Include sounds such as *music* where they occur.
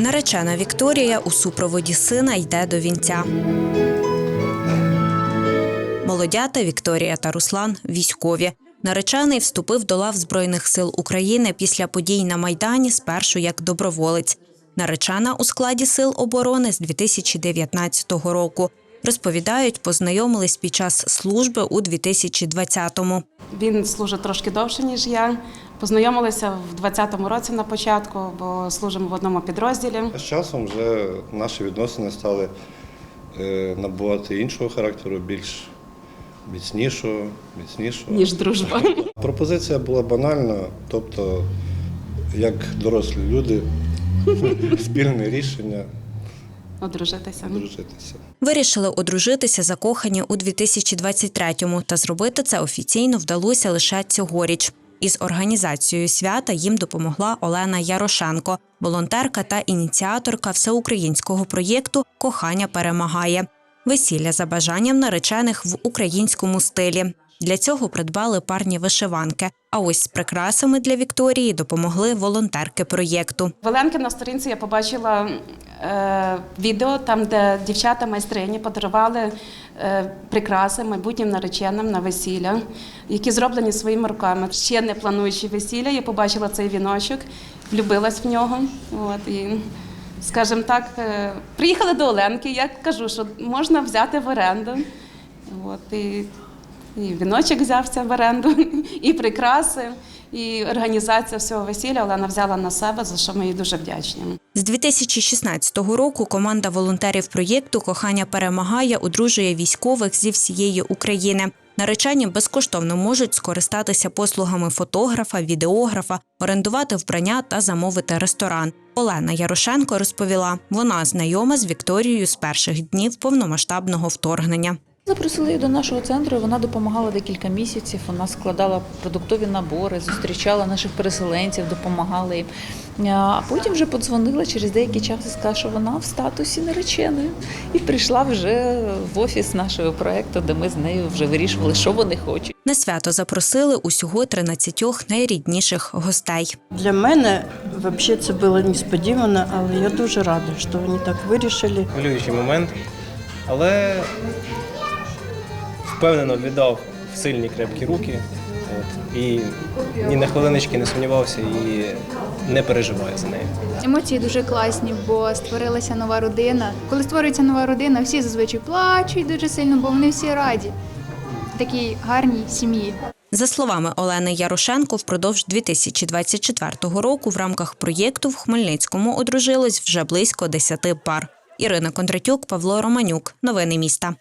Наречена Вікторія у супроводі сина йде до вінця. Молодята Вікторія та Руслан військові. Наречений вступив до лав Збройних сил України після подій на Майдані спершу як доброволець. Наречена у складі сил оборони з 2019 року. Розповідають, познайомились під час служби у 2020-му. Він служить трошки довше, ніж я. Познайомилися в 20-му році на початку, бо служимо в одному підрозділі. З часом вже наші відносини стали е, набувати іншого характеру, більш міцнішого, міцнішого. Ніж дружба. *laughs* Пропозиція була банальна, тобто, як дорослі люди, *laughs* спільне рішення Одружитися. одружитися. Вирішили одружитися закохані у 2023-му, та зробити це офіційно вдалося лише цьогоріч. Із організацією свята їм допомогла Олена Ярошенко, волонтерка та ініціаторка всеукраїнського проєкту Кохання перемагає. Весілля за бажанням наречених в українському стилі. Для цього придбали парні вишиванки. А ось з прикрасами для Вікторії допомогли волонтерки проєкту. Оленки на сторінці я побачила е, відео, там, де дівчата майстрині подарували е, прикраси майбутнім нареченим на весілля, які зроблені своїми руками. Ще не плануючи весілля, я побачила цей віночок, влюбилась в нього. От, і, скажімо так, е, приїхали до Оленки, я кажу, що можна взяти в оренду. От, і, і віночок взявся в оренду, і прикраси, і організація всього весілля Олена взяла на себе, за що ми їй дуже вдячні. З 2016 року команда волонтерів проєкту Кохання перемагає одружує військових зі всієї України. Наречені безкоштовно можуть скористатися послугами фотографа, відеографа, орендувати вбрання та замовити ресторан. Олена Ярошенко розповіла, вона знайома з Вікторією з перших днів повномасштабного вторгнення. Запросили її до нашого центру. Вона допомагала декілька місяців. Вона складала продуктові набори, зустрічала наших переселенців, допомагала їм. А потім вже подзвонила через деякий час і сказала, що вона в статусі нареченої. І прийшла вже в офіс нашого проекту, де ми з нею вже вирішували, що вони хочуть. На свято запросили усього 13 найрідніших гостей. Для мене взагалі це було несподівано, але я дуже рада, що вони так вирішили. хвилюючий момент, але впевнено віддав в сильні крепкі руки. От, і ні на хвилиночки не сумнівався і не переживаю за неї. Емоції дуже класні, бо створилася нова родина. Коли створюється нова родина, всі зазвичай плачуть дуже сильно, бо вони всі раді в такій гарній сім'ї. За словами Олени Ярошенко, впродовж 2024 року в рамках проєкту в Хмельницькому одружилось вже близько 10 пар. Ірина Кондратюк, Павло Романюк. Новини міста.